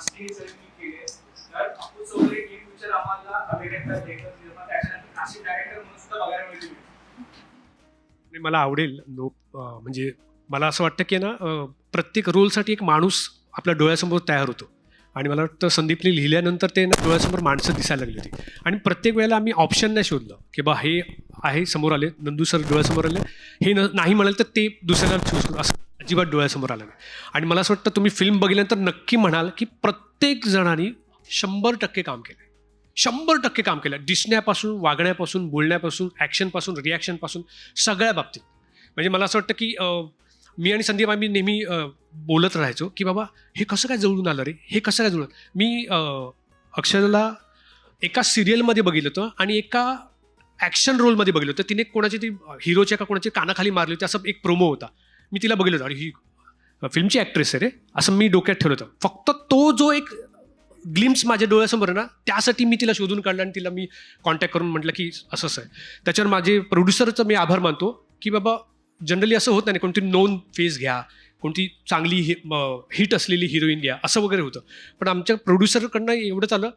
तर अप्पू चौधरी आम्हाला अभिनेता लेखक निर्माता त्याच्यानंतर डायरेक्टर म्हणून सुद्धा बघायला मला आवडेल नो म्हणजे मला असं वाटतं की ना प्रत्येक रोलसाठी एक माणूस आपल्या डोळ्यासमोर तयार होतो. आणि मला वाटतं संदीपने लिहिल्यानंतर ते डोळ्यासमोर माणसं दिसायला लागली होती. आणि प्रत्येक वेळेला आम्ही ऑप्शन नाही शोधलं की बा हे आहे समोर आले नंदू सर डोळ्यासमोर आले. हे न नाही म्हणाल तर ते दुसऱ्याला चूज करू. असं अजिबात डोळ्यासमोर आलं नाही. आणि मला असं वाटतं तुम्ही फिल्म बघितल्यानंतर नक्की म्हणाल की प्रत्येक जणांनी शंभर टक्के काम केलं शंभर टक्के काम केलं दिसण्यापासून वागण्यापासून बोलण्यापासून ॲक्शनपासून रिॲक्शनपासून सगळ्या बाबतीत. म्हणजे मला असं वाटतं की मी आणि संदीप आम्ही नेहमी बोलत राहायचो की बाबा हे कसं काय जुळून आलं रे? हे कसं काय जुळलं मी अं, अक्षराला एका सिरियलमध्ये बघितलं होतं आणि एका ॲक्शन रोलमध्ये बघितलं होतं. तिने कोणाची ती हिरोच्या का कोणाची कानाखाली मारली होती असं एक प्रोमो होता. मी तिला बघितलं होतं. आणि ही फिल्मची ॲक्ट्रेस आहे रे. असं मी डोक्यात ठेवलं होतं. फक्त तो जो एक ग्लिम्स माझ्या डोळ्यासमोर आहे ना त्यासाठी मी तिला शोधून काढलं आणि तिला मी कॉन्टॅक्ट करून म्हटलं की असं आहे. त्याच्यावर माझे प्रोड्युसरचं मी आभार मानतो की बाबा जनरली असं होत नाही. कोणती नोन फेज घ्या कोणती चांगली हि हिट असलेली हिरोईन घ्या असं वगैरे होतं. पण आमच्या प्रोड्युसरकडनं एवढंच आलं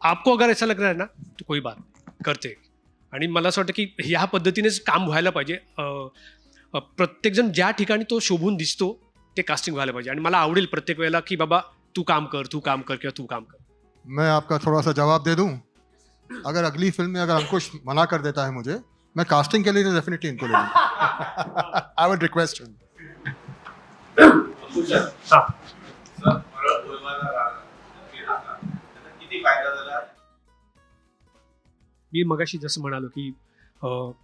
आपको अगर ऐसा लग रहा है ना तो कोई बात करते. आणि मला असं वाटतं की ह्या पद्धतीनेच काम व्हायला पाहिजे. प्रत्येकजण ज्या ठिकाणी तो शोभून दिसतो ते कास्टिंग व्हायला पाहिजे. आणि मला आवडेल प्रत्येक वेळेला की बाबा तू काम कर तू काम कर किंवा तू काम कर. मैं आपका थोड़ा सा जवाब दे दूं? अगर अगली फिल्म में अगर अंकुश मना कर देता है मुझे मैं कास्टिंग के लिए डेफिनेटली इनको लूंगा। आई वुड रिक्वेस्ट हिम हा. मी राहता. त्याचा किती फायदा झाला? मी मगाशी जसं म्हणालो की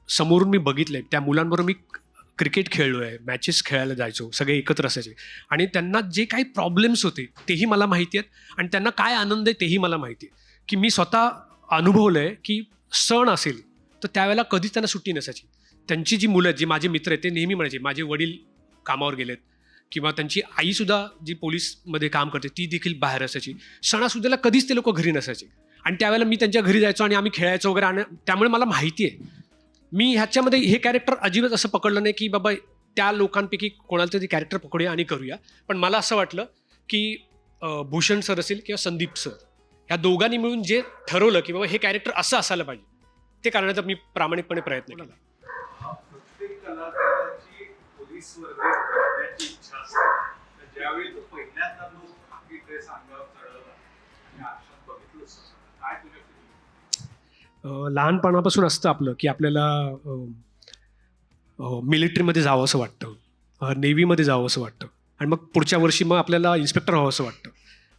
समोरून मी बघितलंय. त्या मुलांबरोबर मी क्रिकेट खेळलो आहे मॅचेस खेळायला जायचो सगळे एकत्र असायचे. आणि त्यांना जे काही प्रॉब्लेम्स होते तेही मला माहिती आहेत. आणि त्यांना काय आनंद आहे तेही मला माहिती आहे की मी स्वतः अनुभवलं आहे की सण असेल तर त्यावेळेला कधीच त्यांना सुट्टी नसायची. त्यांची जी मुलं आहेत जी माझे मित्र आहेत ते नेहमी म्हणायचे माझे वडील कामावर गेलेत. किंवा त्यांची आईसुद्धा जी पोलीसमध्ये काम करते ती देखील बाहेर असायची. सणासुद्धाला कधीच ते लोक घरी नसायचे. आणि त्यावेळेला मी त्यांच्या घरी जायचो आणि आम्ही खेळायचो वगैरे आणि त्यामुळे मला माहिती आहे. मी ह्याच्यामध्ये हे कॅरेक्टर अजिबात असं पकडलं नाही की बाबा त्या लोकांपैकी कोणाला तरी कॅरेक्टर पकडूया आणि करूया. पण मला असं वाटलं की भूषण सर असेल किंवा संदीप सर ह्या दोघांनी मिळून जे ठरवलं की बाबा हे कॅरेक्टर असं असायला पाहिजे ते करण्याचा मी प्रामाणिकपणे प्रयत्न केला. प्रत्येक लहानपणापासून असतं आपलं की आपल्याला मिलिटरीमध्ये जावं असं वाटतं. नेव्हीमध्ये जावं असं वाटतं. आणि मग पुढच्या वर्षी मग आपल्याला इन्स्पेक्टर व्हावं असं वाटतं.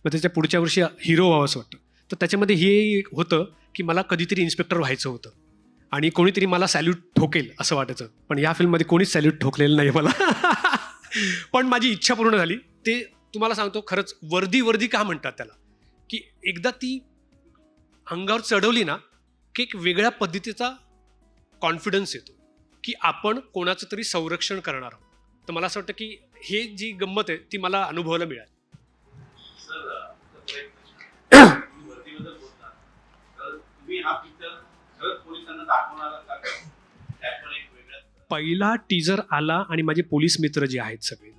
मग त्याच्या पुढच्या वर्षी हिरो व्हावं असं वाटतं. तर त्याच्यामध्ये हे एक होतं की मला कधीतरी इन्स्पेक्टर व्हायचं होतं. आणि कोणीतरी मला सॅल्यूट ठोकेल असं वाटायचं. पण या फिल्ममध्ये कोणीच सॅल्यूट ठोकलेलं नाही मला. पण माझी इच्छा पूर्ण झाली. ते तुम्हाला सांगतो खरंच वर्दी वर्दी का म्हणतात त्याला? की एकदा ती अंगावर चढवली ना की एक वेगळ्या पद्धतीचा कॉन्फिडन्स येतो की आपण कोणाचं तरी संरक्षण करणार आहोत. तर मला असं वाटतं की हे जी गंमत आहे ती मला अनुभवायला मिळाली. पहिला टीजर आला आणि माझे पोलीस मित्र जे आहेत सगळे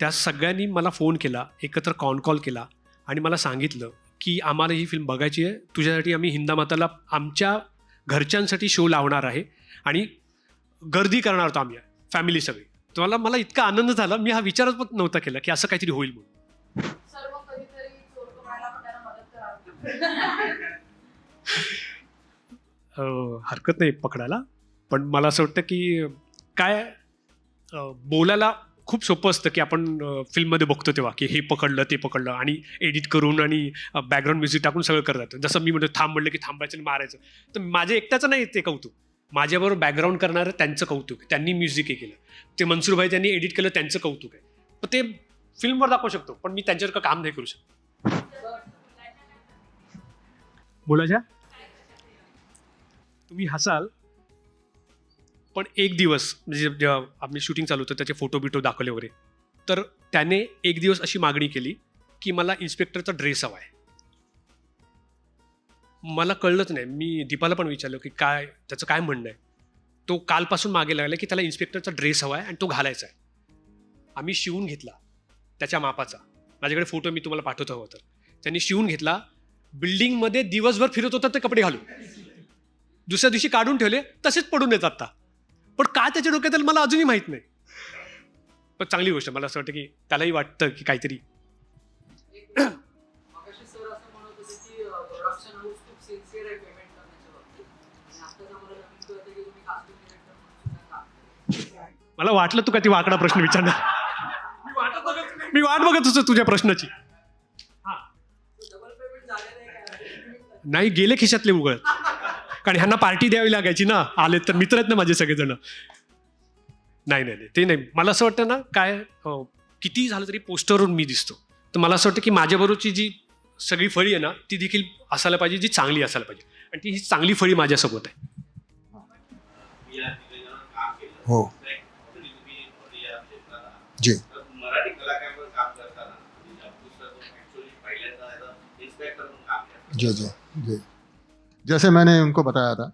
त्या सगळ्यांनी मला फोन केला एकत्र कॉन कॉल केला आणि मला सांगितलं की आम्हाला ही फिल्म बघायची आहे. तुझ्यासाठी आम्ही हिंदामाताला आमच्या घरच्यांसाठी शो लावणार आहे आणि गर्दी करणार होतो आम्ही फॅमिली सगळी. तुम्हाला मला इतका आनंद झाला मी हा विचारच पण नव्हता केला की असं काहीतरी होईल म्हणून. हरकत नाही पकडायला पण मला असं वाटतं की काय बोलायला खूप सोपं असतं की आपण फिल्ममध्ये बघतो तेव्हा की हे पकडलं ते पकडलं आणि एडिट करून आणि बॅकग्राऊंड म्युझिक टाकून सगळं करत जसं मी म्हणतो थांब म्हणलं की थांबायचं आणि मारायचं. तर माझ्या एकट्याचं नाही ते कौतुक. माझ्याबरोबर बॅकग्राऊंड करणारं त्यांचं कौतुक. त्यांनी म्युझिक हे केलं. ते मनसूरभाई त्यांनी एडिट केलं त्यांचं कौतुक आहे. पण ते फिल्मवर दाखवू शकतो पण मी त्यांच्यावर काम नाही करू शकतो? बोलायच्या तुम्ही हसाल पण एक दिवस म्हणजे जेव्हा आम्ही शूटिंग चालू होतं त्याचे फोटो बिटो दाखवले वगैरे तर त्याने एक दिवस अशी मागणी केली की मला इन्स्पेक्टरचा ड्रेस हवा आहे मला कळलंच नाही. मी दीपाला पण विचारलं की काय त्याचं काय म्हणणं आहे? तो कालपासून मागे लागला की त्याला इन्स्पेक्टरचा ड्रेस हवा आहे आणि तो घालायचा आहे. आम्ही शिवून घेतला त्याच्या मापाचा. माझ्याकडे फोटो मी तुम्हाला पाठवतो हवं तर. त्यांनी शिवून घेतला. बिल्डिंगमध्ये दिवसभर फिरत होता ते कपडे घालून. दुसऱ्या दिवशी काढून ठेवले तसेच पडून येतात आता. पण काय त्याच्या डोक्यात आलं मला अजूनही माहीत नाही. पण चांगली गोष्ट मला असं वाटतं की त्यालाही वाटतं की काहीतरी. की की. मला वाटलं तू का ती वाकडा प्रश्न विचारणार? मी वाट बघत होतो तुझ्या प्रश्नाची. नाही गेले खिशातले उघडत कारण ह्यांना पार्टी द्यावी लागायची ना. आले तर मित्र आहेत ना माझे सगळेजण. नाही नाही नाही ते नाही. मला असं वाटतं ना काय किती झालं तरी पोस्टरवरून मी दिसतो. तर मला असं वाटतं की माझ्याबरोबरची जी सगळी फळी आहे ना ती देखील असायला पाहिजे जी चांगली असायला पाहिजे. आणि ती ही चांगली फळी माझ्यासोबत आहे. हो. जी. म्हणजे अब्दुल सर ऍक्च्युअली पहिल्यांदा इन्स्पेक्टर म्हणून काम केलं जी जी जी. जैसे मैंने उनको बताया था।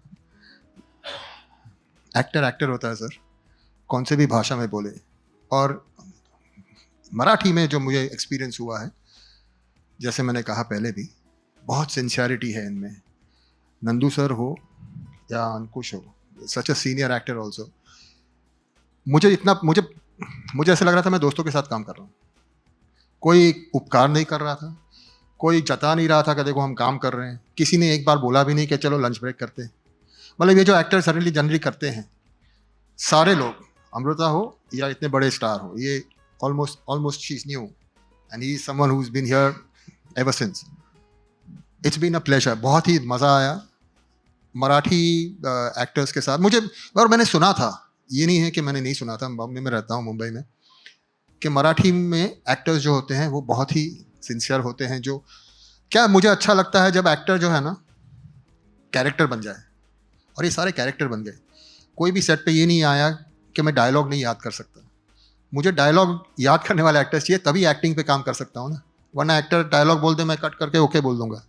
एक्टर एक्टर होता है सर कौन से भी भाषा में बोले। और मराठी में जो मुझे एक्सपीरियंस हुआ है, जैसे मैंने कहा पहले भी, बहुत सिंसियरिटी है इनमें। नंदू सर हो या अंकुश हो such a senior actor also मुझे इतना, मुझे मुझे ऐसा लग रहा था मैं दोस्तों के साथ काम कर रहा हूँ। कोई उपकार नहीं कर रहा था। कोई जता नहीं रहा था कि देखो हम काम कर रहे हैं। किसी ने एक बार बोला भी नहीं कि चलो लंच ब्रेक करते हैं। मतलब ये जो एक्टर सडनली जनरली करते हैं, सारे लोग, अमृता हो या इतने बड़े स्टार हो, ये almost almost she is new and he someone who is been here ever since it's been a pleasure बहुत ही मज़ा आया मराठी एक्टर्स के साथ। मुझे, और मैंने सुना था, ये नहीं है कि मैंने नहीं सुना था बॉम्बे में रहता हूँ, मुंबई में, कि मराठी में एक्टर्स जो होते हैं वो बहुत ही सिंसियर होते हैं जो, क्या मुझे अच्छा लगता है जब एक्टर जो है ना कैरेक्टर बन जाए। और ये सारे कैरेक्टर बन गए। कोई भी सेट पे ये नहीं आया कि मैं डायलॉग नहीं याद कर सकता। मुझे डायलॉग याद करने वाले एक्टर्स चाहिए, तभी एक्टिंग पे काम कर सकता हूँ ना। वरना एक्टर डायलॉग बोल दे, मैं कट करके ओके बोल दूँगा।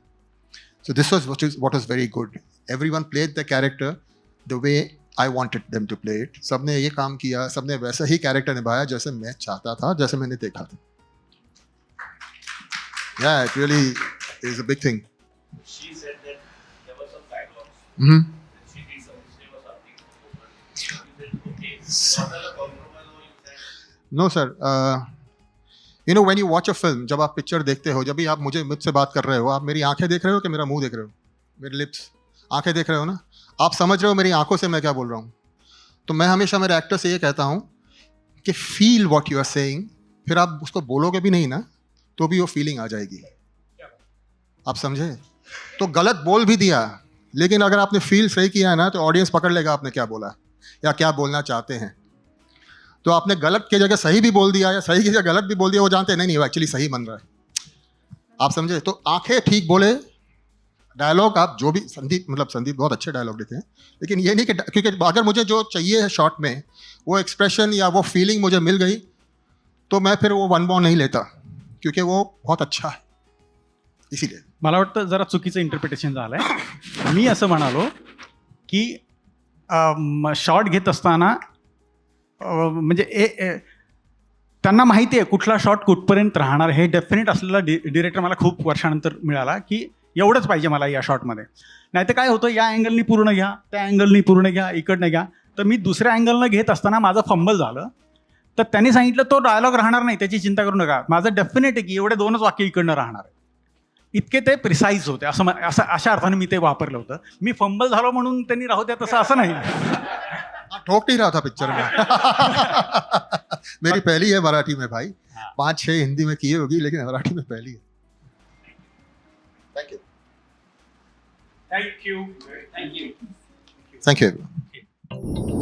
So this was what is what is very good everyone played the character the way I wanted them to play it सबने ये काम किया सबने वैसा ही कैरेक्टर निभाया जैसे मैं चाहता था, जैसे मैंने देखा था। Yeah, it really is a big thing. She said that there were some dialogues hmm that she said, okay, sir. Uh, you know, when you watch a film, जब आप पिक्चर देखते हो जब भी आप मुझे मुझसे बात कर रहे हो आप मेरी आँखें देख रहे हो कि मेरा मुँह देख रहे हो मेरे लिप्स आँखें देख रहे हो ना आप समझ रहे हो मेरी आँखों से मैं क्या बोल रहा हूँ तो मैं हमेशा मेरे एक्टर से ये कहता हूँ कि feel what you are saying फिर आप उसको बोलोगे भी नहीं ना तो भी वो फीलिंग आ जाएगी। आप समझे? तो गलत बोल भी दिया लेकिन अगर आपने फील सही किया है ना तो ऑडियंस पकड़ लेगा आपने क्या बोला या क्या बोलना चाहते हैं। तो आपने गलत की जगह सही भी बोल दिया या सही की जगह गलत भी बोल दिया वो जानते हैं नहीं नहीं वो एक्चुअली सही बन रहा है। आप समझे? तो आँखें ठीक बोले डायलॉग आप जो भी संदीप मतलब संदीप बहुत अच्छे डायलॉग लिखे हैं लेकिन ये नहीं कि क्योंकि अगर मुझे जो चाहिए है शॉर्ट में वो एक्सप्रेशन या वो फीलिंग मुझे मिल गई तो मैं फिर वो वन बॉन नहीं लेता। क्योंकि वो बहुत अच्छा है। इसीलिए। मला वाटतं जरा चुकीचं इंटरप्रिटेशन झालं आहे मी असं म्हणालो की शॉट घेत असताना म्हणजे ए ए- त्यांना माहिती आहे कुठला शॉट कुठपर्यंत राहणार. हे डेफिनेट असलेला डि डिरेक्टर मला खूप वर्षानंतर मिळाला की एवढंच पाहिजे मला या शॉटमध्ये नाही तर काय होतं या अँगलनी पूर्ण घ्या त्या अँगलनी पूर्ण घ्या इकडनं घ्या. तर मी दुसऱ्या अँगलनं घेत असताना माझं फंबल झालं. तर त्यांनी सांगितलं तो डायलॉग राहणार नाही त्याची चिंता करू नका. माझं डेफिनेट आहे की एवढे दोनच वाक्य इकडनं राहणार आहे. इतके ते प्रिसाईज होते. असं असं अशा अर्थाने मी ते वापरलं होतं. मी फंबल झालो म्हणून त्यांनी राहू द्या तसं असं नाही. ठोक नहीं रहा था पिक्चर में. मेरी पहली है मराठी में भाई. पांच छह हिंदी में की होगी लेकिन मराठी में पहली है. Thank you thank you thank you. Thank you